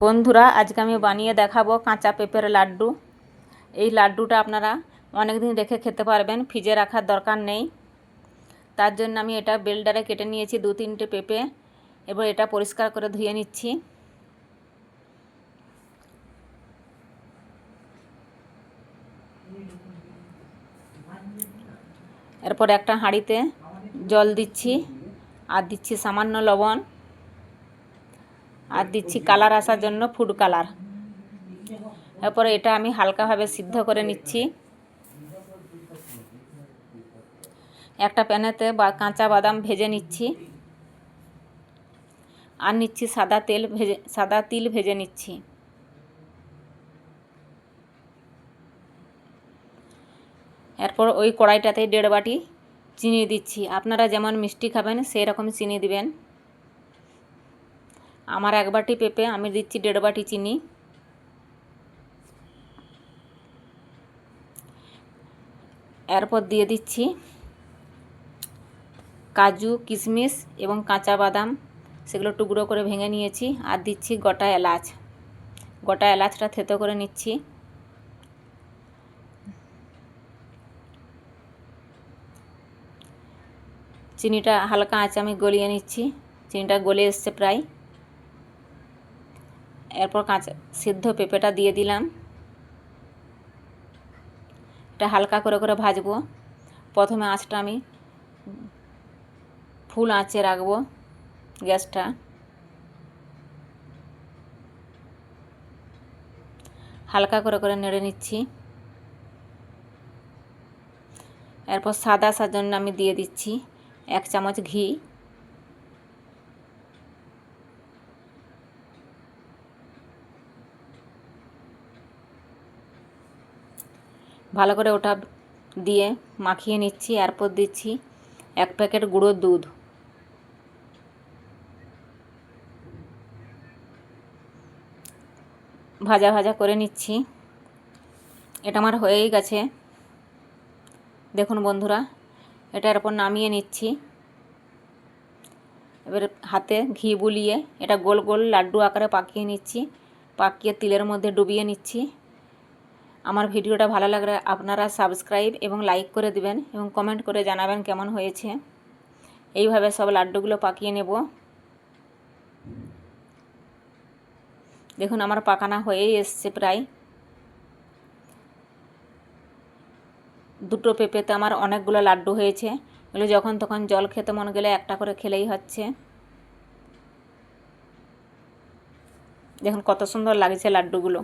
বন্ধুরা, আজকে আমি বানিয়ে দেখাবো কাঁচা পেঁপের লাড্ডু। এই লাড্ডুটা আপনারা অনেক দিন রেখে খেতে পারবেন, ফ্রিজে রাখার দরকার নেই। তার জন্য আমি এটা বেলডারে কেটে নিয়েছি দু তিনটে পেঁপে, এবার এটা পরিষ্কার করে ধুয়ে নিচ্ছি। এরপর একটা হাঁড়িতে জল দিচ্ছি, আর দিচ্ছি সামান্য লবণ। আর দিচ্ছি কালার আসার জন্য ফুড কালার। এরপরে এটা আমি হালকাভাবে সিদ্ধ করে নিচ্ছি। একটা প্যানেতে বা কাঁচা বাদাম ভেজে নিচ্ছি। আর নিচ্ছি সাদা তেল ভেজে, সাদা তিল ভেজে নিচ্ছি। এরপর ওই কড়াইটাতে দেড় বাটি চিনি দিচ্ছি। আপনারা যেমন মিষ্টি খাবেন সেই রকম চিনি দিবেন। আমার এক বাটি পেঁপে, আমি দিচ্ছি দেড় বাটি চিনি। এরপর দিয়ে দিচ্ছি কাজু, কিশমিশ এবং কাঁচা বাদাম। সেগুলো টুকরো করে ভেঙে নিয়েছি আর দিচ্ছি গোটা এলাচ। গোটা এলাচটা থেতো করে নিচ্ছি। চিনিটা হালকা আঁচে আমি গলিয়ে নিচ্ছি। চিনিটা গলে এসছে প্রায়। এরপর কাঁচা, সিদ্ধ পেঁপেটা দিয়ে দিলাম। এটা হালকা করে করে ভাজবো। প্রথমে আঁচটা আমি ফুল আঁচে রাখব গ্যাসটা। হালকা করে করে নেড়ে নিচ্ছি। এরপর সাদা আসার জন্য আমি দিয়ে দিচ্ছি। এক চামচ ঘি। ভালো করে ওটা দিয়ে মাখিয়ে নিচ্ছি, এরপর দিচ্ছি এক প্যাকেট গুঁড়োর দুধ। ভাজা ভাজা করে নিচ্ছি। এটা আমার হয়েই গেছে। দেখুন বন্ধুরা, এটা এরপর নামিয়ে নিচ্ছি। এবার হাতে ঘি বুলিয়ে এটা গোল গোল লাড্ডু আকারে পাকিয়ে নিচ্ছি। পাকিয়ে তিলের মধ্যে ডুবিয়ে নিচ্ছি। আমার ভিডিওটা ভালো লাগলে আপনারা সাবস্ক্রাইব এবং লাইক করে দিবেন এবং কমেন্ট করে জানাবেন কেমন হয়েছে। এইভাবে সব লাড্ডুগুলো পাকিয়ে নেব। দেখুন, আমার পাকানা হয়েই এসছে প্রায়। দুটো পেঁপেতে আমার অনেকগুলো লাড্ডু হয়েছে। এগুলো যখন তখন জল খেতে মন গেলে একটা করে খেলেই হচ্ছে। দেখুন, কত সুন্দর লাগছে লাড্ডুগুলো।